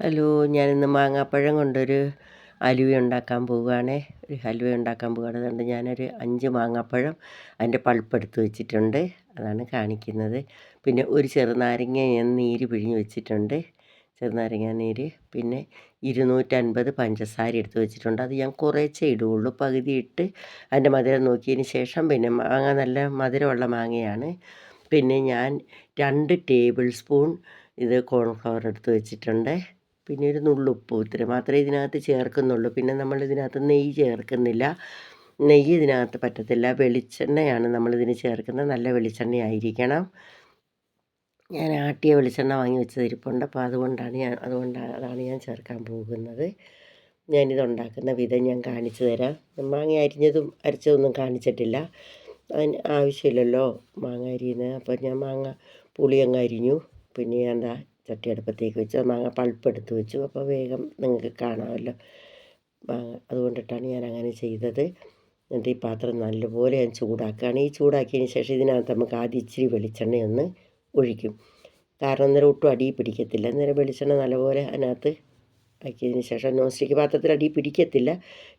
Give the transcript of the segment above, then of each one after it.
Hello ഞാനിന്ന് മാങ്ങാപ്പഴം കൊണ്ടൊരു അലുവ ഉണ്ടാക്കാൻ പോവുകയാണേ. ഒരു ഹലുവ ഉണ്ടാക്കാൻ പോവുകയാണ്. അതുകൊണ്ട് ഞാനൊരു അഞ്ച് മാങ്ങാപ്പഴം അതിന്റെ പൾപ്പ് എടുത്ത് വെച്ചിട്ടുണ്ട്. അതാണ് കാണിക്കുന്നത്. പിന്നെ ഒരു ചെറുനാരങ്ങ ഞാൻ നീര് പിഴിഞ്ഞ് വെച്ചിട്ടുണ്ട്. ചെറുനാരങ്ങ നീര്. പിന്നെ ഇരുന്നൂറ്റൻപത് പഞ്ചസാര എടുത്ത് വെച്ചിട്ടുണ്ട്. അത് ഞാൻ കുറേച്ചേ ഇടുകയുള്ളൂ. പകുതി ഇട്ട് അതിന്റെ മധുരം നോക്കിയതിന് ശേഷം പിന്നെ മാങ്ങ നല്ല മധുരമുള്ള മാങ്ങയാണ്. പിന്നെ ഞാൻ രണ്ട് ടേബിൾ സ്പൂൺ ഇത് കോൺഫ്ലവർ എടുത്ത് വെച്ചിട്ടുണ്ട്. പിന്നെ ഒരു നുള്ളുപ്പ് ഇത്ര മാത്രമേ ഇതിനകത്ത് ചേർക്കുന്നുള്ളൂ. പിന്നെ നമ്മൾ ഇതിനകത്ത് നെയ്യ് ചേർക്കുന്നില്ല. നെയ്യ് ഇതിനകത്ത് പറ്റത്തില്ല. വെളിച്ചെണ്ണയാണ് നമ്മളിതിന് ചേർക്കുന്നത്. നല്ല വെളിച്ചെണ്ണ ആയിരിക്കണം ഞാൻ ആട്ടിയ വെളിച്ചെണ്ണ വാങ്ങി വെച്ചത് ഇരിപ്പുണ്ട്. അപ്പോൾ അതുകൊണ്ടാണ് ഞാൻ അതുകൊണ്ട് അതാണ് ഞാൻ ചേർക്കാൻ പോകുന്നത്. ഞാനിത് ഉണ്ടാക്കുന്ന വിധം ഞാൻ കാണിച്ചു തരാം. മാങ്ങ അരിഞ്ഞതും അരച്ചതൊന്നും കാണിച്ചിട്ടില്ല. അതിന് ആവശ്യമില്ലല്ലോ മാങ്ങ അരിയുന്നത്. അപ്പോൾ ഞാൻ മാങ്ങ പുളിയങ്ങ് അരിഞ്ഞു. പിന്നെ എന്താ ചട്ടി അടുപ്പത്തേക്ക് വെച്ച് മാങ്ങ പൾപ്പ് എടുത്ത് വെച്ചു. അപ്പോൾ വേഗം നിങ്ങൾക്ക് കാണാമല്ലോ. മാങ്ങ അതുകൊണ്ടിട്ടാണ് ഞാൻ അങ്ങനെ ചെയ്തത്. എന്നിട്ട് ഈ പാത്രം നല്ലപോലെ ഞാൻ ചൂടാക്കുകയാണ്. ഈ ചൂടാക്കിയതിന് ശേഷം ഇതിനകത്ത് നമുക്ക് ആദ്യം ഇച്ചിരി വെളിച്ചെണ്ണ ഒന്ന് ഒഴിക്കും. കാരണം അന്നേരം ഒട്ടും അടി പിടിക്കത്തില്ല. അന്നേരം വെളിച്ചെണ്ണ നല്ലപോലെ അതിനകത്ത് ആക്കിയതിന് ശേഷം നോൺ സ്റ്റിക്ക് പാത്രത്തിൽ അടി പിടിക്കത്തില്ല.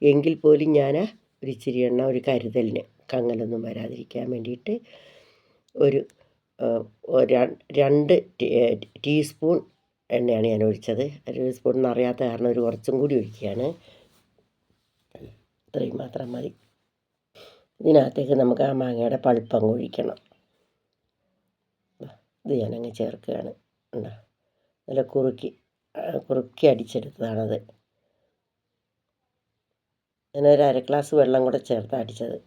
എങ്കിൽ പോലും ഞാൻ ഒരു ഇച്ചിരി എണ്ണ ഒരു കരുതലിന് കങ്ങലൊന്നും വരാതിരിക്കാൻ വേണ്ടിയിട്ട് ഒരു രണ്ട് ടീസ്പൂൺ എണ്ണയാണ് ഞാൻ ഒഴിച്ചത്. ഒരു സ്പൂൺ എന്നറിയാത്ത കാരണം ഒരു കുറച്ചും കൂടി ഒഴിക്കുകയാണ്. ഇത്രയും മാത്രം മതി. ഇതിനകത്തേക്ക് നമുക്ക് ആ മാങ്ങയുടെ പഴുപ്പം ഒഴിക്കണം. ഇത് ഞാനങ്ങ് ചേർക്കുകയാണ്. ഉണ്ടോ നല്ല കുറുക്കി കുറുക്കി അടിച്ചെടുത്തതാണത്. ഞാനൊരു അര ഗ്ലാസ് വെള്ളം കൂടെ ചേർത്ത് അടിച്ചത്.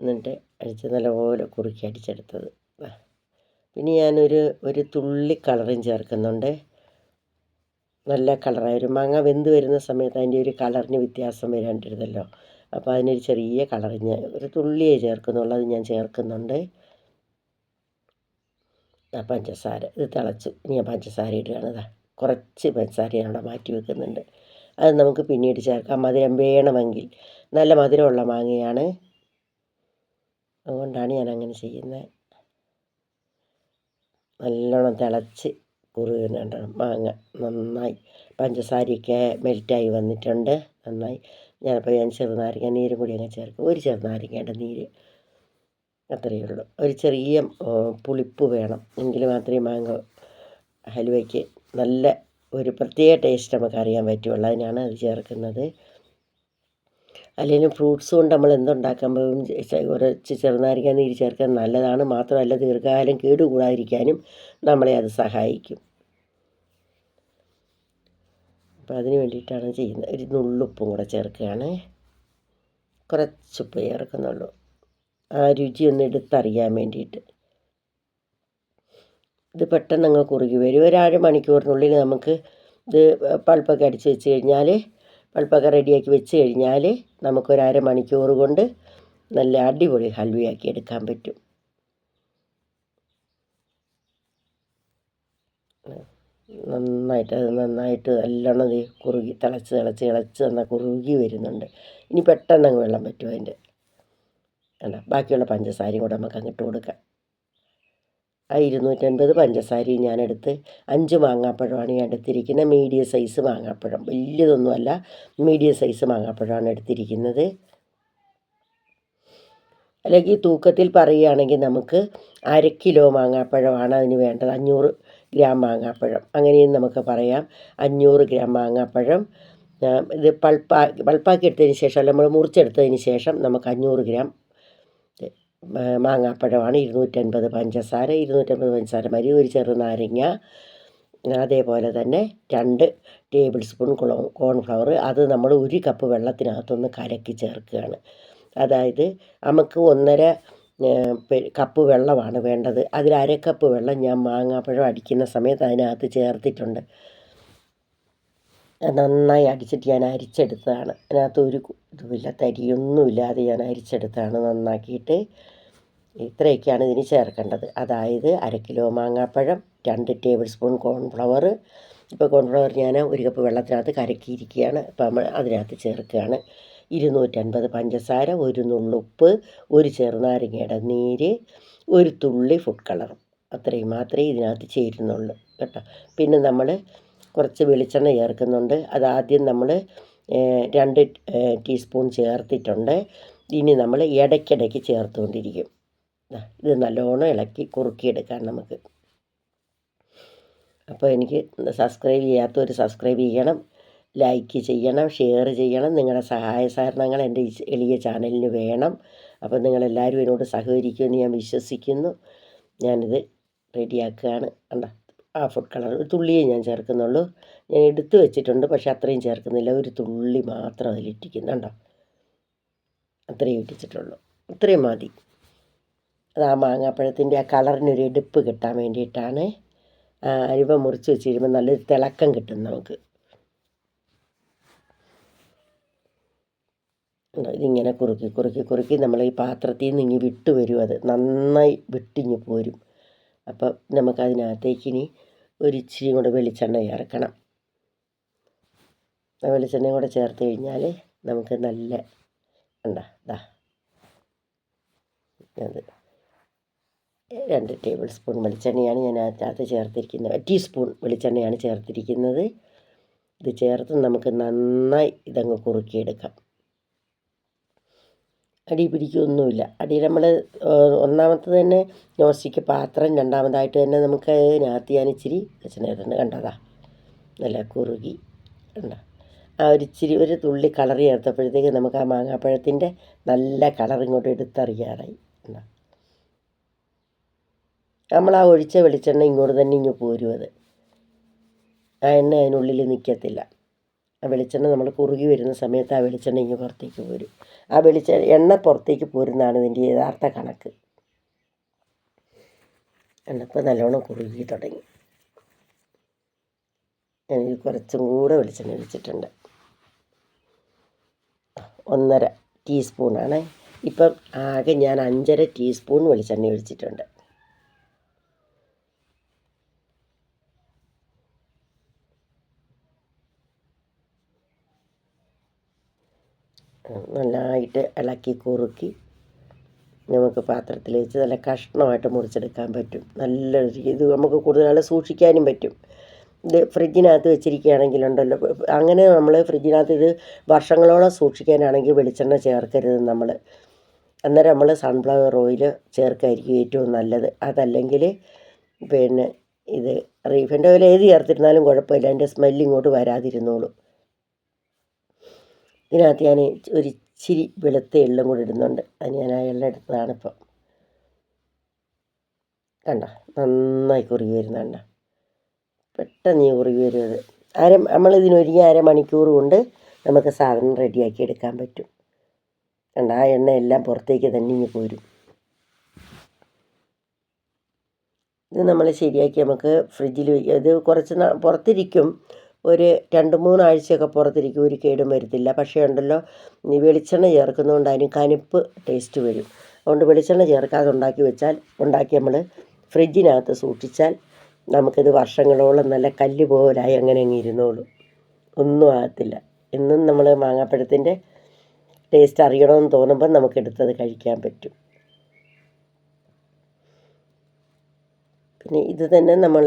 എന്നിട്ട് അടിച്ച് നല്ലപോലെ കുറുക്കി അടിച്ചെടുത്തത്. പിന്നെ ഞാനൊരു ഒരു തുള്ളി കളറും ചേർക്കുന്നുണ്ട്. നല്ല കളറായി ഒരു മാങ്ങ വെന്ത് വരുന്ന സമയത്ത് അതിന്റെ ഒരു കളറിന് വ്യത്യാസം വരാണ്ടിരുന്നല്ലോ. അപ്പോൾ അതിനൊരു ചെറിയ കളറിന് ഒരു തുള്ളിയേ ചേർക്കുന്നുള്ളൂ അത് ഞാൻ ചേർക്കുന്നുണ്ട്. ആ പഞ്ചസാര ഇത് തിളച്ചു ഇനി ഞാൻ പഞ്ചസാര ഇടുകയാണ് കുറച്ച് പഞ്ചസാര ഞാൻ അവിടെ മാറ്റി വെക്കുന്നുണ്ട്. അത് നമുക്ക് പിന്നീട് ചേർക്കാം. മധുരം വേണമെങ്കിൽ. നല്ല മധുരമുള്ള മാങ്ങയാണ്. അതുകൊണ്ടാണ് ഞാൻ അങ്ങനെ ചെയ്യുന്നത്. നല്ലോണം തിളച്ച് കുറുകുന്നുണ്ട് മാങ്ങ നന്നായി പഞ്ചസാരയൊക്കെ മെൽറ്റായി വന്നിട്ടുണ്ട്. നന്നായി. ഞാനപ്പോൾ ഞാൻ ചെറുനാരങ്ങ നീരും കൂടി അങ്ങ് ചേർക്കും. ഒരു ചെറുനാരങ്ങയുടെ നീര് അത്രയേ ഉള്ളൂ. ഒരു ചെറിയ പുളിപ്പ് വേണം. എങ്കിൽ മാത്രമേ മാങ്ങ ഹലുവയ്ക്ക് നല്ല ഒരു പ്രത്യേക ടേസ്റ്റ് നമുക്ക് അറിയാൻ പറ്റുള്ളൂ. അതിനാണ് അത് ചേർക്കുന്നത്. അല്ലെങ്കിൽ ഫ്രൂട്ട്സ് കൊണ്ട് നമ്മൾ എന്തുണ്ടാക്കാൻ പോകും? കുറച്ച് ചെറുനാരങ്ങ നീര് ചേർക്കാൻ നല്ലതാണ്. മാത്രമല്ല ദീർഘകാലം കേടുകൂടാതിരിക്കാനും നമ്മളെ അത് സഹായിക്കും. അപ്പോൾ അതിന് വേണ്ടിയിട്ടാണ് ചെയ്യുന്നത്. ഒരു നുള്ളുപ്പും കൂടെ ചേർക്കുകയാണ്. കുറച്ചുപ്പ് ചേർക്കുന്നുള്ളൂ. ആ രുചി ഒന്ന് എടുത്തറിയാൻ വേണ്ടിയിട്ട്. ഇത് പെട്ടെന്ന് അങ്ങ് കുറുകി വരും. ഒരു അര മണിക്കൂറിനുള്ളിൽ നമുക്ക് ഇത് പൾപ്പൊക്കെ അടിച്ച് വെച്ച് കഴിഞ്ഞാൽ പൾപ്പൊക്കെ റെഡിയാക്കി വെച്ച് കഴിഞ്ഞാൽ നമുക്കൊരു അരമണിക്കൂർ കൊണ്ട് നല്ല അടിപൊളി ഹൽവയാക്കി എടുക്കാൻ പറ്റും. നന്നായിട്ട് അത് നന്നായിട്ട് നല്ലോണം കുറുകി തിളച്ച് തിളച്ച് തിളച്ച് തന്ന കുറുകി വരുന്നുണ്ട്. ഇനി പെട്ടെന്ന് അങ്ങ് വെള്ളം പറ്റും അതിന്റെ. അല്ല ബാക്കിയുള്ള പഞ്ചസാരയും കൂടെ നമുക്ക് അങ്ങിട്ട് കൊടുക്കാം. ആ ഇരുന്നൂറ്റൻപത് പഞ്ചസാരയും ഞാനെടുത്ത് അഞ്ച് മാങ്ങാപ്പഴമാണ് ഞാൻ എടുത്തിരിക്കുന്നത് മീഡിയം സൈസ് മാങ്ങാപ്പഴം. വലിയതൊന്നുമല്ല മീഡിയം സൈസ് മാങ്ങാപ്പഴമാണ് എടുത്തിരിക്കുന്നത്. അല്ലെങ്കിൽ തൂക്കത്തിൽ പറയുകയാണെങ്കിൽ നമുക്ക് അര കിലോ മാങ്ങാപ്പഴമാണ് അതിന് വേണ്ടത്. അഞ്ഞൂറ് ഗ്രാം മാങ്ങാപ്പഴം. അങ്ങനെയും നമുക്ക് പറയാം. അഞ്ഞൂറ് ഗ്രാം മാങ്ങാപ്പഴം. ഇത് പൾപ്പാ പൾപ്പാക്കി എടുത്തതിന് ശേഷം നമ്മൾ മുറിച്ചെടുത്തതിന് ശേഷം നമുക്ക് അഞ്ഞൂറ് ഗ്രാം മാങ്ങാപ്പഴമാണ് ഇരുന്നൂറ്റൻപത് പഞ്ചസാര ഇരുന്നൂറ്റൻപത് പഞ്ചസാര മതി ഒരു ചെറുനാരങ്ങ അതേപോലെ തന്നെ രണ്ട് ടേബിൾ സ്പൂൺ കോൺഫ്ലവർ അത് നമ്മൾ ഒരു കപ്പ് വെള്ളത്തിനകത്തൊന്ന് കലക്കി ചേർക്കുകയാണ്. അതായത് നമുക്ക് ഒന്നര കപ്പ് വെള്ളമാണ് വേണ്ടത്. അതിൽ അര കപ്പ് വെള്ളം ഞാൻ മാങ്ങാപ്പഴം അടിക്കുന്ന സമയത്ത് അതിനകത്ത് ചേർത്തിട്ടുണ്ട്. നന്നായി അടിച്ചിട്ട് ഞാൻ അരിച്ചെടുത്തതാണ്. അതിനകത്ത് ഒരു ഇതുമില്ല തരിയൊന്നുമില്ലാതെ ഞാൻ അരിച്ചെടുത്താണ് നന്നാക്കിയിട്ട്. ഇത്രയൊക്കെയാണ് ഇതിന് ചേർക്കേണ്ടത്. അതായത് അര കിലോ മാങ്ങാപ്പഴം രണ്ട് ടേബിൾ സ്പൂൺ കോൺഫ്ലവർ. ഇപ്പോൾ കോൺഫ്ലവർ ഞാൻ ഒരു കപ്പ് വെള്ളത്തിനകത്ത് കരക്കിയിരിക്കുകയാണ് നമ്മൾ അതിനകത്ത് ചേർക്കുകയാണ്. ഇരുന്നൂറ്റൻപത് പഞ്ചസാര ഒരു നുള്ളുപ്പ് ഒരു ചെറുനാരങ്ങയുടെ നീര് ഒരു തുള്ളി ഫുഡ് കളർ അത്രയും മാത്രമേ ഇതിനകത്ത് ചേരുന്നുള്ളൂ കേട്ടോ. പിന്നെ നമ്മൾ കുറച്ച് വെളിച്ചെണ്ണ ചേർക്കുന്നുണ്ട്. അതാദ്യം നമ്മൾ രണ്ട് ടീസ്പൂൺ ചേർത്തിട്ടുണ്ട്. ഇനി നമ്മൾ ഇടയ്ക്കിടയ്ക്ക് ചേർത്തുകൊണ്ടിരിക്കും. ഇത് നല്ലോണം ഇളക്കി കുറുക്കിയെടുക്കാം നമുക്ക്. അപ്പോൾ എനിക്ക് സബ്സ്ക്രൈബ് ചെയ്യാത്തവർ സബ്സ്ക്രൈബ് ചെയ്യണം ലൈക്ക് ചെയ്യണം ഷെയർ ചെയ്യണം. നിങ്ങളുടെ സഹായ സഹകരണങ്ങൾ എന്റെ എളിയ ചാനലിന് വേണം. അപ്പോൾ നിങ്ങളെല്ലാവരും എന്നോട് സഹകരിക്കുമെന്ന് ഞാൻ വിശ്വസിക്കുന്നു. ഞാനിത് റെഡിയാക്കുകയാണ്. കണ്ട? ആ ഫുഡ് കളർ ഒരു തുള്ളിയേ ഞാൻ ചേർക്കുന്നുള്ളൂ. ഞാൻ എടുത്തു വെച്ചിട്ടുണ്ട് പക്ഷേ അത്രയും ചേർക്കുന്നില്ല. ഒരു തുള്ളി മാത്രം അതിലിട്ടിരിക്കുന്നുണ്ടോ അത്രയും ഇട്ടിച്ചിട്ടുള്ളൂ ഇത്രയും മതി. അത് ആ മാങ്ങാപ്പഴത്തിന്റെ ആ കളറിനൊരു എടുപ്പ് കിട്ടാൻ വേണ്ടിയിട്ടാണ് അരിവ മുറിച്ച് വെച്ച് കഴിയുമ്പോൾ നല്ലൊരു തിളക്കം കിട്ടും നമുക്ക്? ഇതിങ്ങനെ കുറുക്കി കുറുക്കി കുറുക്കി നമ്മൾ ഈ പാത്രത്തിൽ നിന്ന് ഇങ്ങ് വിട്ട് വരും അത്. നന്നായി വിട്ടിങ്ങ് പോരും. അപ്പോൾ നമുക്കതിനകത്തേക്ക് ഇനി ഒരു ഇച്ചിരി കൂടെ വെളിച്ചെണ്ണ ചേർക്കണം. ആ വെളിച്ചെണ്ണയും കൂടെ ചേർത്ത് കഴിഞ്ഞാൽ നമുക്ക് നല്ല ഉണ്ടോ ദാ. അത് രണ്ട് ടേബിൾ സ്പൂൺ വെളിച്ചെണ്ണയാണ് ഞാൻ അതിനകത്ത് ചേർത്തിരിക്കുന്നത്. ടീസ്പൂൺ വെളിച്ചെണ്ണയാണ് ചേർത്തിരിക്കുന്നത്. ഇത് ചേർത്ത് നമുക്ക് നന്നായി ഇതങ്ങ് കുറുക്കിയെടുക്കാം. അടി പിടിക്കൊന്നുമില്ല. അടി നമ്മൾ ഒന്നാമത്തെ തന്നെ നോൺ സ്റ്റിക്ക് പാത്രം രണ്ടാമതായിട്ട് തന്നെ നമുക്ക് അതിനകത്ത് ഇച്ചിരി വെളിച്ചെണ്ണ ഇടുന്നുണ്ട് കണ്ടതാ നല്ല കുറുകി. കണ്ടോ? ആ ഒരു ഇച്ചിരി ഒരു തുള്ളി കളർ ചേർത്തപ്പോഴത്തേക്ക് നമുക്ക് ആ മാങ്ങാപ്പഴത്തിന്റെ നല്ല കളർ ഇങ്ങോട്ട് എടുത്തറിയാറായി. കണ്ടോ? നമ്മൾ ആ ഒഴിച്ച വെളിച്ചെണ്ണ ഇങ്ങോട്ട് തന്നെ ഇങ്ങ് പോരും അത്. ആ എണ്ണ അതിനുള്ളിൽ നിൽക്കത്തില്ല ആ വെളിച്ചെണ്ണ നമ്മൾ കുറുകി വരുന്ന സമയത്ത് ആ വെളിച്ചെണ്ണ ഇങ്ങ് പുറത്തേക്ക് പോരും. ആ വെളിച്ച എണ്ണ പുറത്തേക്ക് പോരുന്നതാണ് ഇതിന്റെ യഥാർത്ഥ കണക്ക്. എണ്ണപ്പോൾ നല്ലോണം കുറുകി തുടങ്ങി. എനിക്ക് കുറച്ചും കൂടെ വെളിച്ചെണ്ണ ഒഴിച്ചിട്ടുണ്ട്. ഒന്നര ടീസ്പൂണാണ്. ഇപ്പം ആകെ ഞാൻ അഞ്ചര ടീസ്പൂൺ വെളിച്ചെണ്ണ ഒഴിച്ചിട്ടുണ്ട്. നല്ലതായിട്ട് ഇളക്കി കുറുക്കി. നമുക്ക് പാത്രത്തിൽ വെച്ച് നല്ല കഷ്ണമായിട്ട് മുറിച്ചെടുക്കാൻ പറ്റും. നല്ല ഇത് നമുക്ക് കൂടുതൽ നാൾ സൂക്ഷിക്കാനും പറ്റും. ഇത് ഫ്രിഡ്ജിനകത്ത് വെച്ചിരിക്കുകയാണെങ്കിലുണ്ടല്ലോ. അങ്ങനെ നമ്മൾ ഫ്രിഡ്ജിനകത്ത് ഇത് വർഷങ്ങളോളം സൂക്ഷിക്കാനാണെങ്കിൽ വെളിച്ചെണ്ണ ചേർക്കരുത് നമ്മൾ. അന്നേരം നമ്മൾ സൺഫ്ലവർ ഓയിൽ ചേർക്കായിരിക്കും ഏറ്റവും നല്ലത്. അതല്ലെങ്കിൽ പിന്നെ ഇത് റീഫൈൻഡ് ഓയിൽ ഏത് ചേർത്തിരുന്നാലും കുഴപ്പമില്ല. അതിന്റെ സ്മെല്ലിങ്ങോട്ട് വരാതിരുന്നോളും. ഇതിനകത്ത് ഞാൻ ഒരു ഇച്ചിരി വെളുത്ത എള്ളും കൂടി ഇടുന്നുണ്ട്. അത് ഞാൻ ആ എള്ള എടുത്തതാണ് ഇപ്പം. കണ്ട നന്നായി കുറുകി വരുന്നുണ്ട പെട്ടെന്ന് ഈ കുറുകി വരുന്നത്. അര നമ്മളിതിനൊരുങ്ങി അരമണിക്കൂർ കൊണ്ട് നമുക്ക് സാധനം റെഡിയാക്കി എടുക്കാൻ പറ്റും. കണ്ട ആ എണ്ണ എല്ലാം പുറത്തേക്ക് തന്നെ ഇങ്ങ് പോരും. ഇത് നമ്മൾ ശരിയാക്കി നമുക്ക് ഫ്രിഡ്ജിൽ ഇത് കുറച്ച് പുറത്തിരിക്കും. ഒരു രണ്ട് മൂന്നാഴ്ചയൊക്കെ പുറത്തിരിക്കും ഒരു കേടും വരത്തില്ല. പക്ഷേ ഉണ്ടല്ലോ വെളിച്ചെണ്ണ ചേർക്കുന്നതുകൊണ്ട് അതിന് കനിപ്പ് ടേസ്റ്റ് വരും. അതുകൊണ്ട് വെളിച്ചെണ്ണ ചേർക്കാതെ ഉണ്ടാക്കി വെച്ചാൽ ഉണ്ടാക്കി നമ്മൾ ഫ്രിഡ്ജിനകത്ത് സൂക്ഷിച്ചാൽ നമുക്കിത് വർഷങ്ങളോളം നല്ല കല്ല് പോലായി അങ്ങനെ അങ്ങ് ഇരുന്നോളും. ഒന്നും ആകത്തില്ല. എന്നും നമ്മൾ മാങ്ങാപ്പഴത്തിന്റെ ടേസ്റ്റ് അറിയണമെന്ന് തോന്നുമ്പോൾ നമുക്കെടുത്തത് കഴിക്കാൻ പറ്റും. പിന്നെ ഇത് തന്നെ നമ്മൾ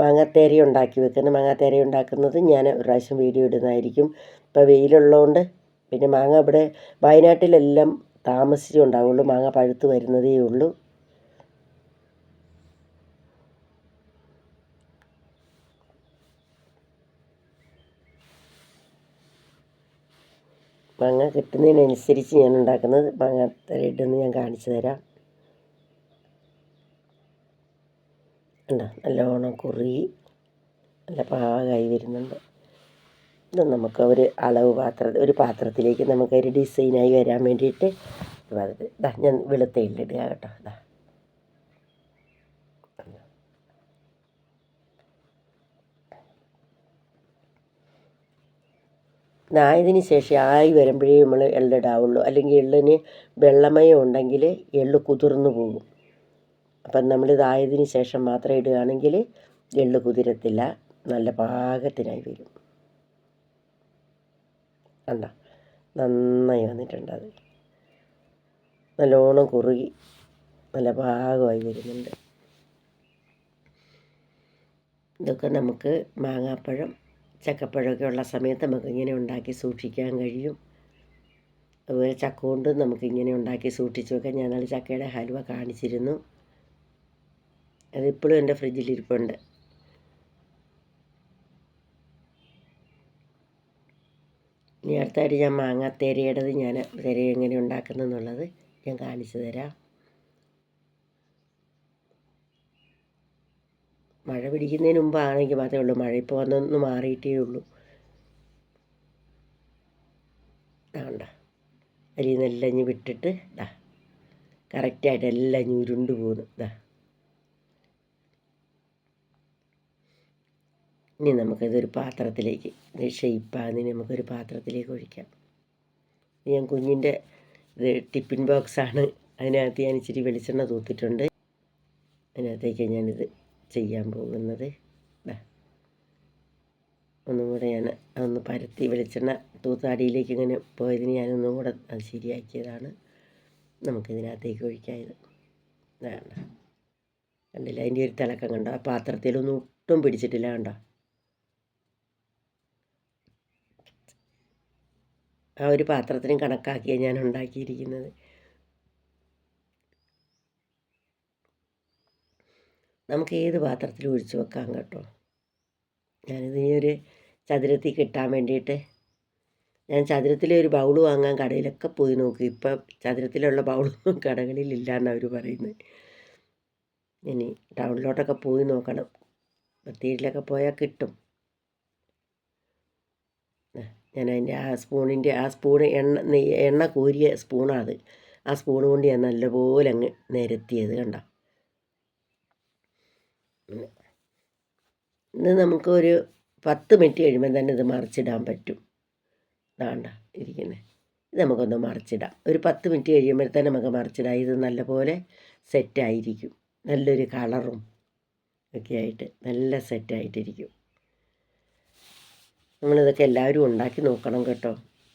മാങ്ങാത്തേര ഉണ്ടാക്കി വെക്കുന്നത് മാങ്ങാത്തേര ഉണ്ടാക്കുന്നത് ഞാൻ ഒരു പ്രാവശ്യം വീഡിയോ ഇടുന്നതായിരിക്കും. ഇപ്പോൾ വെയിലുള്ളതുകൊണ്ട് പിന്നെ മാങ്ങ ഇവിടെ വയനാട്ടിലെല്ലാം താമസിച്ചേ ഉണ്ടാവുള്ളൂ. മാങ്ങ പഴുത്ത് വരുന്നതേ ഉള്ളൂ. മാങ്ങ കിട്ടുന്നതിനനുസരിച്ച് ഞാൻ ഉണ്ടാക്കുന്നത് മാങ്ങ ഇടുന്നത് ഞാൻ കാണിച്ചു തരാം. ഉണ്ടോ നല്ലോണം കുറുകി നല്ല പാകമായി വരുന്നുണ്ട്. ഇത് നമുക്ക് ഒരു അളവ് പാത്ര ഒരു പാത്രത്തിലേക്ക് നമുക്ക് നമുക്കൊരു ഡിസൈനായി വരാൻ വേണ്ടിയിട്ട് അത് ഇതാ ഞാൻ വെളുത്ത ഇല്ലിടുക കേട്ടോ. ഇതാ ഇതായതിന് ശേഷം ആയി വരുമ്പോഴേ നമ്മൾ എള്ളിടാവുള്ളൂ അല്ലെങ്കിൽ എള്ളിന് വെള്ളമയം ഉണ്ടെങ്കിൽ എള്ള് കുതിർന്നു പോകും. അപ്പം നമ്മളിതായതിന് ശേഷം മാത്രം ഇടുകയാണെങ്കിൽ എള്ള് കുതിരത്തില്ല നല്ല പാകത്തിനായി വരും. കണ്ട? നന്നായി വന്നിട്ടുണ്ട് അത്. നല്ലോണം കുറുകി നല്ല പാകമായി വരുന്നുണ്ട്. ഇതൊക്കെ നമുക്ക് മാങ്ങാപ്പഴം ചക്കപ്പഴമൊക്കെ ഉള്ള സമയത്ത് നമുക്ക് ഇങ്ങനെ ഉണ്ടാക്കി സൂക്ഷിക്കാൻ കഴിയും. അതുപോലെ ചക്ക കൊണ്ട് നമുക്ക് ഇങ്ങനെ ഉണ്ടാക്കി സൂക്ഷിച്ചു വെക്കാം. ഞാനത് ചക്കയുടെ ഹൽവ കാണിച്ചിരുന്നു. അതിപ്പോഴും എന്റെ ഫ്രിഡ്ജിലിരിപ്പുണ്ട്. ഇനി അടുത്തായിട്ട് ഞാൻ മാങ്ങ തെരയുടേത് ഞാൻ തേര എങ്ങനെ ഉണ്ടാക്കുന്നതെന്നുള്ളത് ഞാൻ കാണിച്ചു തരാം. മഴ പിടിക്കുന്നതിന് മുമ്പാണെങ്കിൽ മാത്രമേ ഉള്ളൂ. മഴ ഇപ്പോൾ വന്നൊന്ന് മാറിയിട്ടേ ഉള്ളൂ. വേണ്ട അരി നെല്ലാം ഇനി വിട്ടിട്ട് ഇതാ കറക്റ്റായിട്ട് എല്ലാം ഇനി ഉരുണ്ട് പോകുന്നു. ഇതാ ഇനി നമുക്കിതൊരു പാത്രത്തിലേക്ക് ഷെയ്പ്പാകുന്നതിന് നമുക്കൊരു പാത്രത്തിലേക്ക് ഒഴിക്കാം. ഞാൻ കുഞ്ഞിന്റെ ഇത് ടിഫിൻ ബോക്സാണ് അതിനകത്ത് ഞാൻ ഇച്ചിരി വെളിച്ചെണ്ണ തൂത്തിട്ടുണ്ട്. അതിനകത്തേക്ക് ഞാനിത് ചെയ്യാൻ പോകുന്നത്. ഒന്നും കൂടെ ഞാൻ അതൊന്ന് പരത്തി വെളിച്ചെണ്ണ തൂത്താടിയിലേക്ക് ഇങ്ങനെ പോയതിന് ഞാനൊന്നും കൂടെ അത് ശരിയാക്കിയതാണ്. നമുക്കിതിനകത്തേക്ക് ഒഴിക്കാം ഇത് കണ്ടില്ല? അതിന്റെ ഒരു തിളക്കം കണ്ടോ? ആ പാത്രത്തിലൊന്നും ഒട്ടും പിടിച്ചിട്ടില്ല കണ്ടോ? ആ ഒരു പാത്രത്തിനും കണക്കാക്കിയാണ് ഞാൻ ഉണ്ടാക്കിയിരിക്കുന്നത്. നമുക്ക് ഏത് പാത്രത്തിൽ ഒഴിച്ചു വെക്കാം കേട്ടോ? ഞാനിത് ഈ ഒരു ചതുരത്തിൽ കിട്ടാൻ വേണ്ടിയിട്ട് ഞാൻ ചതുരത്തിലെ ഒരു ബൗൾ വാങ്ങാൻ കടയിലൊക്കെ പോയി നോക്കി. ഇപ്പം ചതുരത്തിലുള്ള ബൗളൊന്നും കടകളിലില്ല എന്നാണ് അവർ പറയുന്നത്. ഇനി ടൗണിലോട്ടൊക്കെ പോയി നോക്കണം. ബത്തേരിയിലൊക്കെ പോയാൽ കിട്ടും. ഞാൻ അതിന്റെ ആ സ്പൂണിന്റെ ആ സ്പൂൺ എണ്ണ എണ്ണ കോരിയ സ്പൂണാണ് ആ സ്പൂൺ കൊണ്ട് ഞാൻ നല്ലപോലെ അങ്ങ് നിരത്തിയത് കണ്ട? ഇത് നമുക്ക് ഒരു പത്ത് മിനിറ്റ് കഴിയുമ്പോൾ തന്നെ ഇത് മറിച്ചിടാൻ പറ്റും. ഇതാണ്ട ഇരിക്കുന്നത് ഇത് നമുക്കൊന്ന് മറിച്ചിടാം. ഒരു പത്ത് മിനിറ്റ് കഴിയുമ്പോൾ തന്നെ നമുക്ക് മറിച്ചിടാം. ഇത് നല്ലപോലെ സെറ്റായിരിക്കും. നല്ലൊരു കളറും ഒക്കെ ആയിട്ട് നല്ല സെറ്റായിട്ടിരിക്കും. നമ്മളിതൊക്കെ എല്ലാവരും ഉണ്ടാക്കി നോക്കണം കേട്ടോ.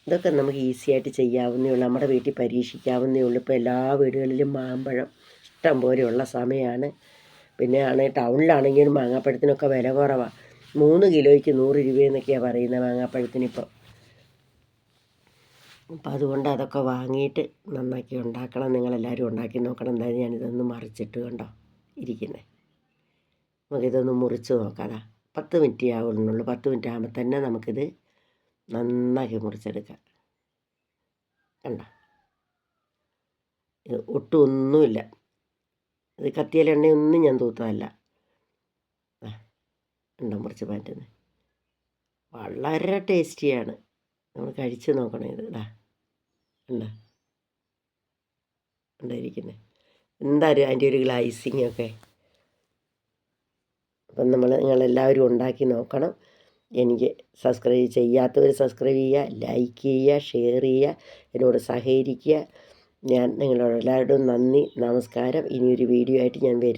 ഇതൊക്കെ നമുക്ക് ഈസി ആയിട്ട് ചെയ്യാവുന്നേ ഉള്ളൂ. നമ്മുടെ വീട്ടിൽ പരീക്ഷിക്കാവുന്നേ ഉള്ളൂ. ഇപ്പോൾ എല്ലാ വീടുകളിലും മാമ്പഴം ഇഷ്ടം പോലെയുള്ള സമയമാണ് പിന്നെ ആണെങ്കിൽ ടൗണിലാണെങ്കിലും മാങ്ങാപ്പഴത്തിനൊക്കെ വില കുറവാണ് മൂന്ന് കിലോയ്ക്ക് നൂറ് രൂപയെന്നൊക്കെയാണ് പറയുന്നത് മാങ്ങാപ്പഴത്തിനിപ്പോൾ അപ്പം അതുകൊണ്ട് അതൊക്കെ വാങ്ങിയിട്ട് നന്നാക്കി ഉണ്ടാക്കണം. നിങ്ങളെല്ലാവരും ഉണ്ടാക്കി നോക്കണം. എന്തായാലും ഞാനിതൊന്ന് മറിച്ചിട്ട് കണ്ടോ ഇരിക്കുന്നത് നമുക്കിതൊന്ന് മുറിച്ച് നോക്കാതാ പത്ത് മിനിറ്റ് ആവുന്നുള്ളൂ പത്ത് മിനിറ്റ് ആകുമ്പോൾ തന്നെ നമുക്കിത് നന്നാക്കി മുറിച്ചെടുക്കാം. കണ്ട? ഒട്ടും ഒന്നുമില്ല. ഇത് കത്തിയാൽ എണ്ണയൊന്നും ഞാൻ തൂത്തതല്ല. ഉണ്ടോ മുറിച്ച് മാറ്റുന്നത്? വളരെ ടേസ്റ്റിയാണ്. നമ്മൾ കഴിച്ച് നോക്കണം ഇത്. ഇതാ ഉണ്ടോ ഉണ്ടായിരിക്കുന്നത് എന്തായാലും അതിന്റെ ഒരു ഗ്ലൈസിങ് ഒക്കെ അപ്പം നമ്മൾ നിങ്ങളെല്ലാവരും ഉണ്ടാക്കി നോക്കണം. എനിക്ക് സബ്സ്ക്രൈബ് ചെയ്യാത്തവർ സബ്സ്ക്രൈബ് ചെയ്യുക ലൈക്ക് ചെയ്യുക ഷെയർ ചെയ്യുക എന്നോട് സഹകരിക്കുക. ഞാൻ നിങ്ങളോട് എല്ലാവരോടും നന്ദി നമസ്കാരം. ഇനിയൊരു വീഡിയോ ആയിട്ട് ഞാൻ വരുന്നു.